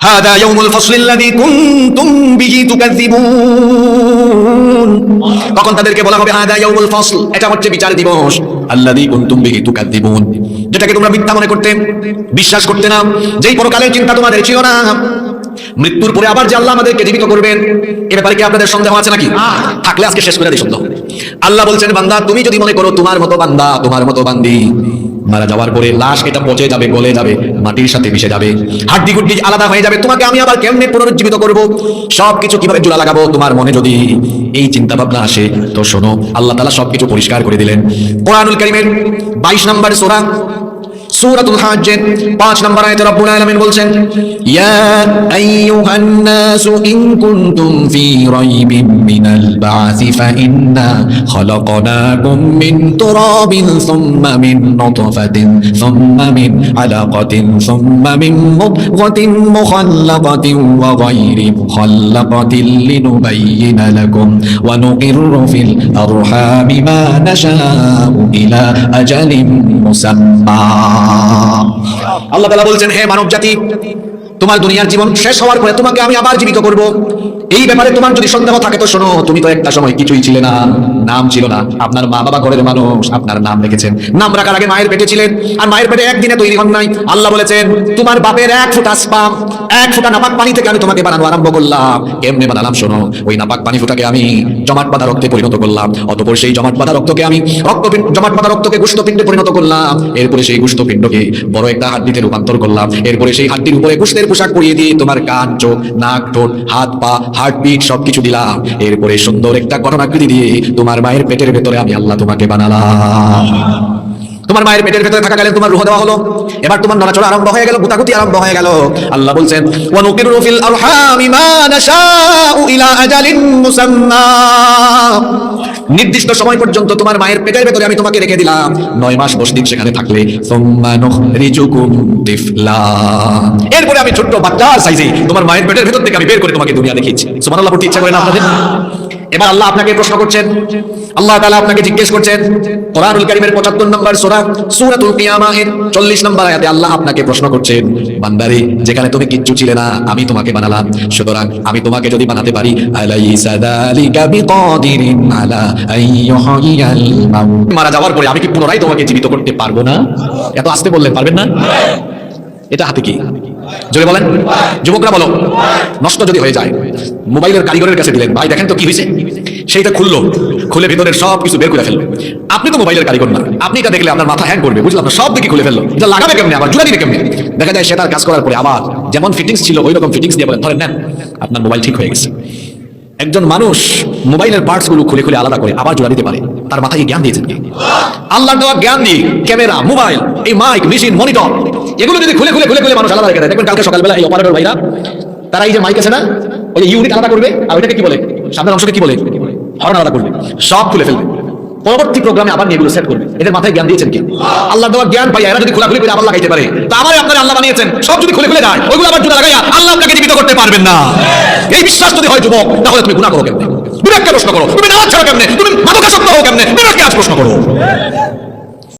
هذا يوم الفصل الذي كنتم به تكذبون তখন তাদেরকে বলা হবে হাদা ইয়াউমুল ফসল এটা হচ্ছে বিচার দিবস আল্লাযী কুনতুম বিহি তুকাদ্দিবুন যেটাকে তোমরা মিথ্যা মনে করতে বিশ্বাস করতে না যেই পরকালের চিন্তা তোমাদের ছিল না মৃত্যুর পরে আবার যে আল্লাহ আমাদেরকে জীবিত করবেন এ ব্যাপারে কি আপনাদের সন্দেহ আছে নাকি থাকলে আজকে শেষ করে দিই সন্দেহ আল্লাহ বলছেন বান্দা তুমি যদি মনে করো তোমার মতো বান্দা তোমার মতো বান্দি মারা যাওয়ার পরে লাশ এটা পচে যাবে, গলে যাবে, মাটির সাথে মিশে যাবে। হাড্ডি গুড্ডি আলাদা হয়ে যাবে, তোমাকে আমি আবার কেমনে পুনরুজ্জীবিত করব? সবকিছু কীভাবে জোড়া লাগাবো? তোমার মনে যদি এই চিন্তা ভাবনা আসে, তো শোনো, আল্লাহ তাআলা সবকিছু পরিষ্কার করে দিলেন। কোরআনুল কারীমের 22 নম্বর সূরা সূরাতুল হাজ্জের 5 নম্বর আয়াতে রব্বুল আলামিন বলছেন, ইয়া আইয়ুহান নাসু ইন কুনতুম ফি রাইবিন মিনাল বা'সি ফাইন্না খলাকনাকুম মিন তুরাবিন সুম্মা মিন নুতফাতিন সুম্মা মিন আলাকাতিন সুম্মা মিন মুদগাতিন মুখাল্লাকাতিন ওয়া গায়রি মুখাল্লাকাতিন লিনুবাইয়িনা লাকুম ওয়া নুকিররু ফিল আরহামি মা নাশাউ ইলা আজালিন মুসাম্মা। আল্লাহ বলছেন, হে মানব জাতি তোমার দুনিয়ার জীবন শেষ হওয়ার পরে তোমাকে আমি আবার জীবিত করব। এই ব্যাপারে তোমার যদি সন্দেহ থাকে, তো শোনো, তুমি তো একটা সময় কিছুই ছিলে না, নাম ছিল না। আপনার মা বাবা ঘরের মানুষ, আপনার নাম রেখেছেন। নাম রাখার আগে মায়ের পেটে ছিলেন, আর মায়ের পেটে একদিনে তৈরি হন নাই। আল্লাহ বলেছেন, তোমার বাপের এক ফুটা স্পাম, এক ফুটা নাপাক পানি থেকে আমি তোমাকে বানানো আরম্ভ করলাম। কেমনে বানালাম, শোনো, ওই নাপাক পানি ফুটাকে আমি জমাট বাঁধা রক্তে পরিণত করলাম। অতপর সেই জমাট বাঁধা রক্তকে আমি রক্ত জমাট বাঁধা রক্তকে গুষ্ঠপিণ্ডে পরিণত করলাম। এরপরে সেই গুষ্ঠপিণ্ডকে বড় একটা হাড্ডিতে রূপান্তর করলাম। এরপরে সেই হাড্ডির উপরে গোষ্ঠের পোশাক পরিয়ে দিয়ে তোমার কান, চোখ, নাক, ঠোঁট, হাত, পা হার্টবিট সবকিছু দিলাম। এরপরে সুন্দর একটা গঠনাকৃতি দিয়ে তোমার মায়ের পেটের ভেতরে আমি আল্লাহ তোমাকে বানালাম। তোমার মায়ের পেটের ভেতরে থাকা গেলে তোমার রুহ দেওয়া হলো। এবার তোমার নড়াচড়া আরম্ভ হয়ে গেল, গুতাগুতি আরম্ভ হয়ে গেল। আল্লাহ বলছেন ওয়া নুকিরু ফিল আরহামি মা নাশাউ ইলা আজালিন মুসাম্মা। নির্দিষ্ট সময় পর্যন্ত তোমার মায়ের পেটের ভেতরে আমি তোমাকে রেখে দিলাম। নয় মাস দশ দিন সেখানে থাকলে, সুম্মা নুখরিজুকুম তিফলা। এরপরে আমি ছোট্ট বাচ্চার সাইজে তোমার মায়ের পেটের ভেতর থেকে আমি বের করে তোমাকে দুনিয়া দেখিয়েছি। সুবহানাল্লাহ, পড়তে ইচ্ছা করে না আপনাদের? এবার আল্লাহ আপনাকে প্রশ্ন করছেন, আল্লাহ তাআলা আপনাকে জিজ্ঞেস করছেন, কোরআনুল কারীমের 75 নম্বর সূরা, সূরাতুল কিয়ামাহ এর 40 নম্বর আয়াতে আল্লাহ আপনাকে প্রশ্ন করছেন, বান্দারে, যেখানে তুমি কিচ্ছু ছিলে না, আমি তোমাকে বানালাম, সুতরাং আমি তোমাকে যদি বানাতে পারি মারা যাওয়ার পরে আমি কি পুনরায় তোমাকে জীবিত করতে পারব না? এত আস্তে বললেন, পারবেন না? এটা হাতে কি? জোরে বলেন। যুবকরা বলো, নষ্ট যদি হয়ে যায়, মোবাইলের কারিগরের কাছে দিলেন, ভাই দেখেন তো কি হয়েছে? সেইটা খুললো, খুলে ভিতরের সব কিছু বের করে ফেলল। আপনি তো মোবাইলের কারিগর না, আপনি এটা দেখলে আপনার মাথা হ্যাং করবে, বুঝলাম না, সব দিকে খুলে ফেলল। এটা লাগাবে কেমনি, আবার জুড়া দিবে কেমনি? দেখা যায় সে তার কাজ করার পরে আবার যেমন ফিটিংস ছিল ওই রকম ফিটিংস দিয়ে বলেন ধরেন নেন, আপনার মোবাইল ঠিক হয়ে গেছে। একজন মানুষ মোবাইলের পার্টসগুলো খুলে খুলে আলাদা করে আবার জোড়া দিতে পারে। তার মাথায় জ্ঞান দিয়েছেন কি? আল্লাহ দেওয়া জ্ঞান দিয়ে ক্যামেরা, মোবাইল, এই মাইক, মেশিন, মনিটর, এগুলো যদি খুলে খুলে খুলে খুলে মানুষ আলাদা রেখে দেখবেন কালকে সকালবেলা এই অপারেটর ভাইরা, তারা এই যে মাইক আছে না, ওই ইউনিট আলাদা করবে, আর ওইটাকে কি বলে? সামনের অংশকে কি বলে? হর্ন আলাদা করবে। সব খুলে ফেলবে। পরবর্তী প্রোগ্রামে আবার নিয়ে এগুলো সেট করবে। এদের মাথায় জ্ঞান দিয়েছেন কি? আল্লাহ দেওয়া জ্ঞান পাই এরা যদি খোলাখুলি করে আবার লাগাইতে পারে, তা আমার আপনার আল্লাহ বানিয়েছেন। সব যদি খুলে খুলে যায় ওইগুলো আবার জুড়ে লাগাইয়া আল্লাহ আপনাকে জীবিত করতে পারবেন না। এই বিশ্বাস যদি হয় যুবক, তাহলে তুমি গুণা করো কেমনে? একটা প্রশ্ন করো, তুমি নামাজ ছাড়া কেমনে? তুমি মাদকাসক্ত হও কেমনে? বিবেককে আজ প্রশ্ন করো।